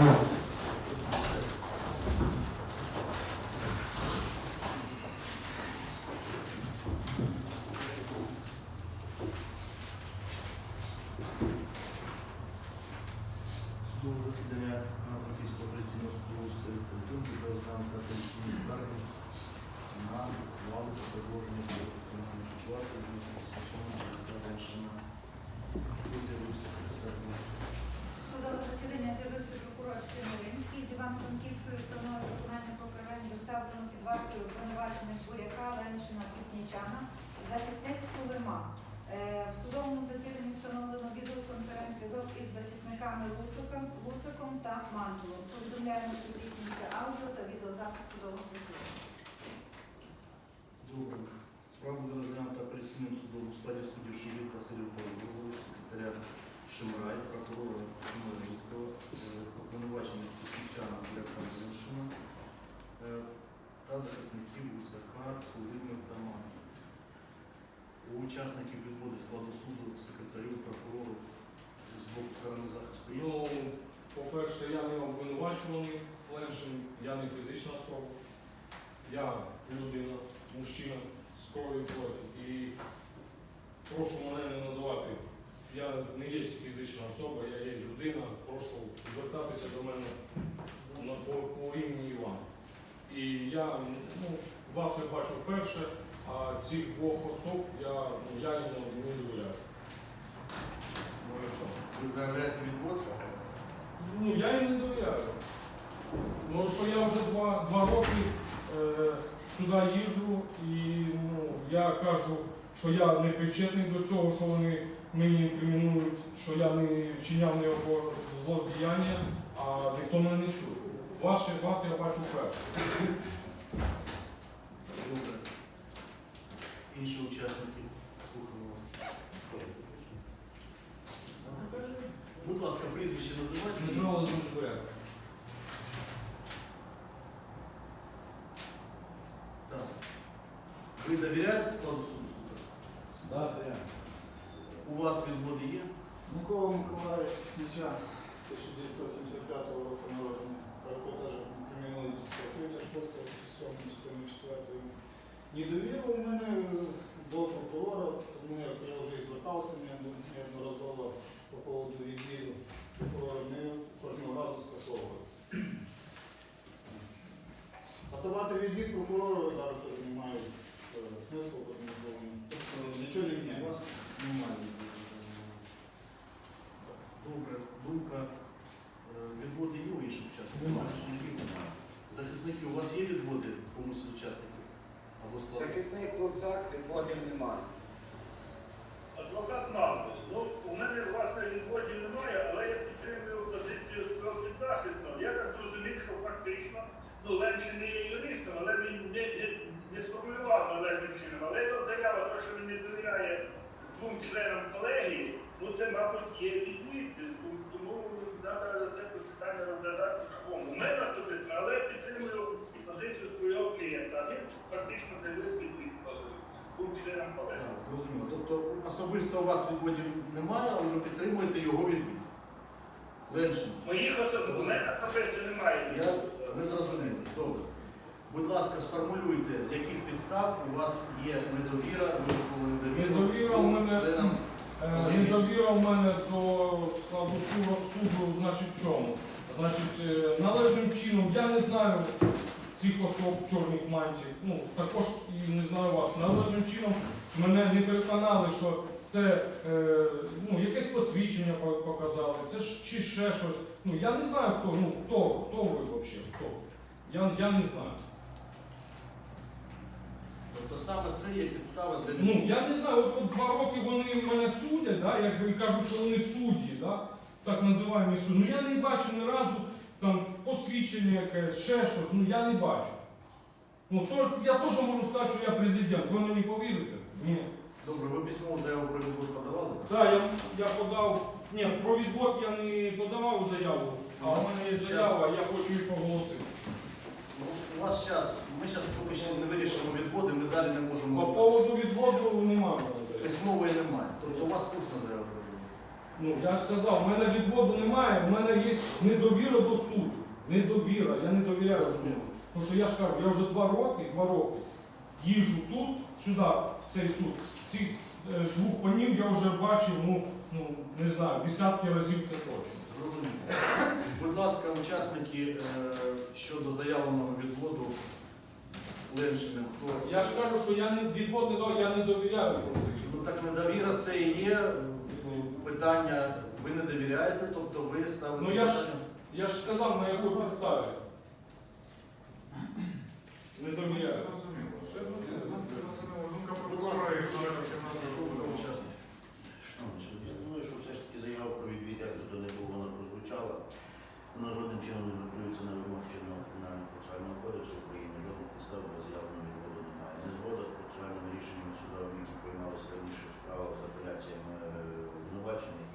Судове засідання Франківського апеляційного суду буде розглянути апеляційні скарги на продовження Свяченого та секретар? Судове засідання з'явився прокурор Чемеринський з Івано-Франківської установи виконання покарань доставлено під вартою обвинувачених Буряка, Леншина, Піснічана, захисник Сулима. Е, В судовому засіданні встановлено відеоконференц-зв'язок із захисниками Луциком, та Мантулом. Повідомляємо, що здійснюється аудіо та відеозапис судового засідання. Добре. Справа буде розглянута апеляційним судом у складі суддів Шевік Василів Павлович, секретаря Шимрай, прокурора Чемеринського, е, обвинувачених Піснічана Буряка Леншина е, та захисників Гусака, Сулими та Манту. У учасників відводи складу суду, секретарю, прокурору з боку сторони захисту є. Ну, по-перше, я не обвинувачуваний Леншин, я не фізична особа. Я людина, мужчина з кров'ю плоті. І прошу мене не називати. Я не є фізична особа, я є людина. Прошу звертатися до мене на, по, по імені Іван. І я ну, вас я бачу вперше, а цих двох особ я, ну, я їм не довіряю. Ну. Ви заявляєте відвод? Ну, я їм не довіряю. Ну, що я вже два, два роки е, сюди їжджу і ну, я кажу, що я не причетний до цього, що вони мені інкримінують, що я не вчиняв ніякого злодіяння, а ніхто мене не чує. Ваші, вас я бачу вперше. Добре. Інші учасники. Слухаю вас. Будь ласка, прізвище називайте. Дмитро Володимирович Буряк. Так. Ви довіряєте складу суду? Да. У вас відводи є? Микола Миколаївич Кисничан, 1975 року народження, теж інкримінується статтю тяжкості стосовно частини 4. Недовіра у мене до прокурора, тому як я вже і звертався неодноразово по поводу відвіду прокурора, ми кожного разу скасовували. А давати відвід прокурору зараз що він тобто, нічого не У вас немає. Добре, думка. Е, Відводи є у інших учасників? Захисників немає. Захисники, у вас є відводи комусь з учасників? Або складу? Захисник Луцак відводів немає. Адвокат Мавки. Ну, у мене власне відводів немає, але я підтримую позицію свого підзахисного. Я так зрозумів, що фактично ну, Леншин не є юристом, але він не, не, не сформулював належним чином. Але його заява, те, що він не довіряє двом членам колегії, ну це, мабуть, є відвід. Тому треба це питання розглядати в такому. У мене особисто, але я підтримую позицію свого клієнта. Він фактично дає відвід двом членам колегії. Зрозуміло. Тобто особисто у вас відводів немає, але ви підтримуєте його відвід. Леншин. Моїх особисто, у мене особисто немає. Я, ви зрозуміли. Добре. Будь ласка, сформулюйте, з яких підстав у вас є недовіра, ви висловили Недовіра у мене- членам Е, Недовіра в мене до складу суду, суду значить в чому? Значить, е, належним чином, я не знаю цих особ в чорній манті, ну також і не знаю вас. Належним чином мене не переконали, що це е, ну, якесь посвідчення показали, це ж чи ще щось. Ну я не знаю хто, ну хто, хто ви взагалі, хто. Я, я не знаю. Тобто саме це є підстава для Ну, я не знаю, от, от два роки вони мене судять, да, і кажуть, що вони судді, да, так називаємо суд. Ну я не бачу ні разу там посвідчення якесь, ще щось, ну я не бачу. Ну то я теж можу сказати, що я президент. Ви мені повірите? Ні. Добре, ви письмову заяву про відвод подавали? Так, я, я подав. Ні, про відвод я не подавав заяву, а у мене є заява, я хочу її проголосити. У вас зараз, ми зараз поки що не вирішимо відводи, ми далі не можемо. По поводу відводу немає. в. Письмової немає. Тобто у вас усна заява про відвод. Ну, я ж сказав, в мене відводу немає, в мене є недовіра до суду. Недовіра, я не довіряю суду. Тому що я ж кажу, я вже два роки, два роки їжджу тут, сюди, в цей суд. Цих е, двох панів я вже бачив, ну, ну не знаю, десятки разів це точно. Зрозуміло. Будь ласка, учасники е, щодо заявленого відводу Леншиним, хто? Я ж кажу, що я не відвод не дав, я не довіряю. Ну так недовіра це і є е, питання. Ви не довіряєте, тобто ви ставите Ну, я ж- питання. Я ж сказав, на яку підставі. Не довіряю. Будь ласка, думка учасників. Шановний суд, я думаю, що все ж таки заява про відвід, як би то не було, вона прозвучала. Вона жодним не готується на вимог чинного кримінального процесуального кодексу України, жодних підстав для заявленого відводу немає. Незгода з процесуальними рішеннями судовими, які приймалися раніше в справах з апеляціями обвинувачення, обвинувачених